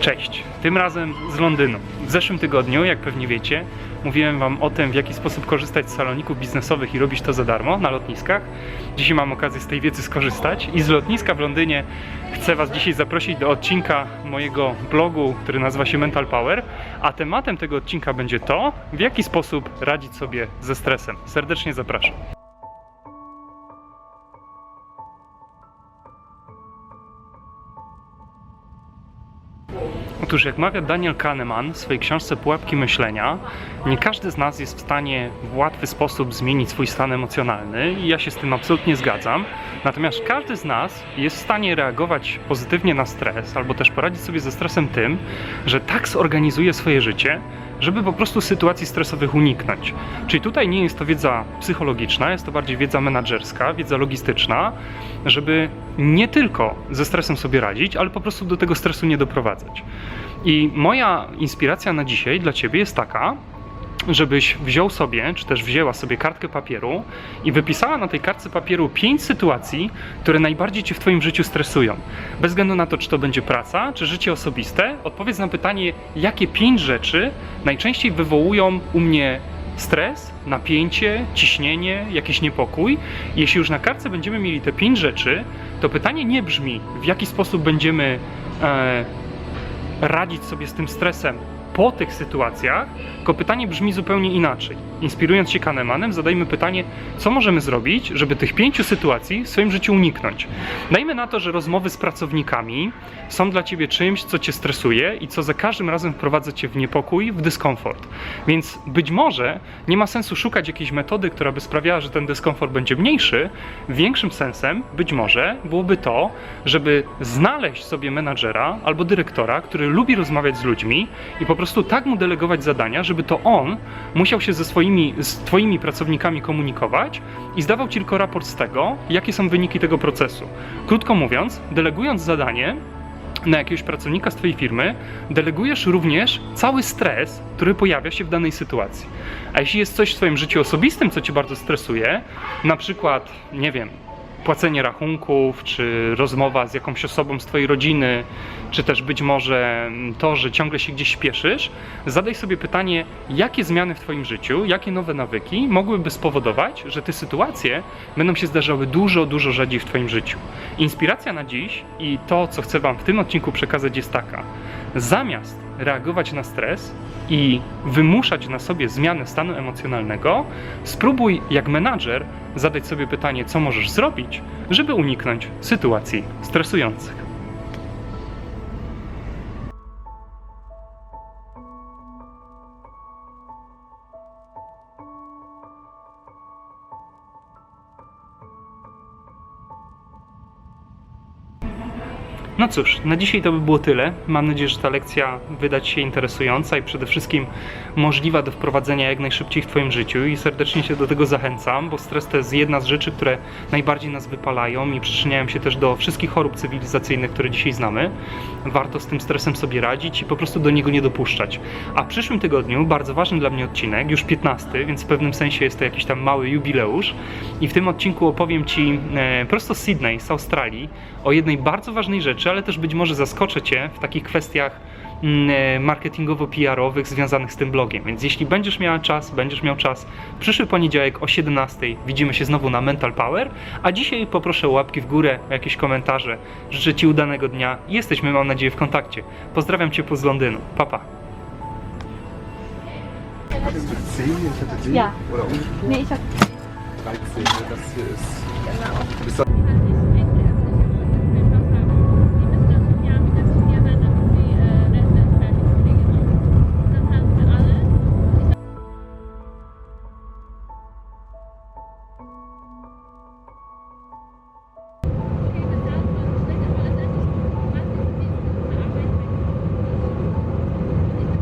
Cześć, tym razem z Londynu. W zeszłym tygodniu, jak pewnie wiecie, mówiłem Wam o tym, w jaki sposób korzystać z saloników biznesowych i robić to za darmo na lotniskach. Dzisiaj mam okazję z tej wiedzy skorzystać i z lotniska w Londynie chcę Was dzisiaj zaprosić do odcinka mojego blogu, który nazywa się Mental Power, a tematem tego odcinka będzie to, w jaki sposób radzić sobie ze stresem. Serdecznie zapraszam. Otóż, jak mawia Daniel Kahneman w swojej książce Pułapki Myślenia, nie każdy z nas jest w stanie w łatwy sposób zmienić swój stan emocjonalny i ja się z tym absolutnie zgadzam. Natomiast każdy z nas jest w stanie reagować pozytywnie na stres albo też poradzić sobie ze stresem tym, że tak zorganizuje swoje życie, żeby po prostu sytuacji stresowych uniknąć. Czyli tutaj nie jest to wiedza psychologiczna, jest to bardziej wiedza menedżerska, wiedza logistyczna, żeby nie tylko ze stresem sobie radzić, ale po prostu do tego stresu nie doprowadzać. I moja inspiracja na dzisiaj dla Ciebie jest taka, żebyś wziął sobie, czy też wzięła sobie kartkę papieru i wypisała na tej kartce papieru pięć sytuacji, które najbardziej Cię w Twoim życiu stresują. Bez względu na to, czy to będzie praca, czy życie osobiste, odpowiedz na pytanie, jakie pięć rzeczy najczęściej wywołują u mnie stres, napięcie, ciśnienie, jakiś niepokój. Jeśli już na kartce będziemy mieli te pięć rzeczy, to pytanie nie brzmi, w jaki sposób będziemy e, radzić sobie z tym stresem po tych sytuacjach, tylko pytanie brzmi zupełnie inaczej. Inspirując się Kahnemanem, zadajmy pytanie, co możemy zrobić, żeby tych pięciu sytuacji w swoim życiu uniknąć. Dajmy na to, że rozmowy z pracownikami są dla ciebie czymś, co cię stresuje i co za każdym razem wprowadza cię w niepokój, w dyskomfort. Więc być może nie ma sensu szukać jakiejś metody, która by sprawiała, że ten dyskomfort będzie mniejszy. Większym sensem być może byłoby to, żeby znaleźć sobie menadżera albo dyrektora, który lubi rozmawiać z ludźmi i po prostu tak mu delegować zadania, żeby to on musiał się ze swoimi, z twoimi pracownikami komunikować i zdawał ci tylko raport z tego, jakie są wyniki tego procesu. Krótko mówiąc, delegując zadanie, na jakiegoś pracownika z Twojej firmy, delegujesz również cały stres, który pojawia się w danej sytuacji. A jeśli jest coś w Twoim życiu osobistym, co Cię bardzo stresuje, na przykład, nie wiem, płacenie rachunków, czy rozmowa z jakąś osobą z Twojej rodziny, czy też być może to, że ciągle się gdzieś śpieszysz, zadaj sobie pytanie, jakie zmiany w Twoim życiu, jakie nowe nawyki mogłyby spowodować, że te sytuacje będą się zdarzały dużo, dużo rzadziej w Twoim życiu. Inspiracja na dziś i to, co chcę Wam w tym odcinku przekazać, jest taka. Zamiast reagować na stres i wymuszać na sobie zmianę stanu emocjonalnego, spróbuj jak menadżer zadać sobie pytanie, co możesz zrobić, żeby uniknąć sytuacji stresujących. No cóż, na dzisiaj to by było tyle. Mam nadzieję, że ta lekcja wyda Ci się interesująca i przede wszystkim możliwa do wprowadzenia jak najszybciej w Twoim życiu i serdecznie Cię do tego zachęcam, bo stres to jest jedna z rzeczy, które najbardziej nas wypalają i przyczyniają się też do wszystkich chorób cywilizacyjnych, które dzisiaj znamy. Warto z tym stresem sobie radzić i po prostu do niego nie dopuszczać. A w przyszłym tygodniu bardzo ważny dla mnie odcinek, już 15, więc w pewnym sensie jest to jakiś tam mały jubileusz i w tym odcinku opowiem Ci e, prosto z Sydney, z Australii, o jednej bardzo ważnej rzeczy, ale też być może zaskoczę Cię w takich kwestiach mm, e, marketingowo-PR-owych związanych z tym blogiem. Więc jeśli będziesz miała czas, będziesz miał czas, przyszły poniedziałek o 17 widzimy się znowu na Mental Power, a dzisiaj poproszę o łapki w górę, o jakieś komentarze. Życzę Ci udanego dnia i jesteśmy, mam nadzieję, w kontakcie. Pozdrawiam Cię z Londynu. Pa, pa. Hattest du 10? Ich hatte 10. Ja. Oder umgekehrt? Nee, ich hab 13. ne? Das hier ist. Genau.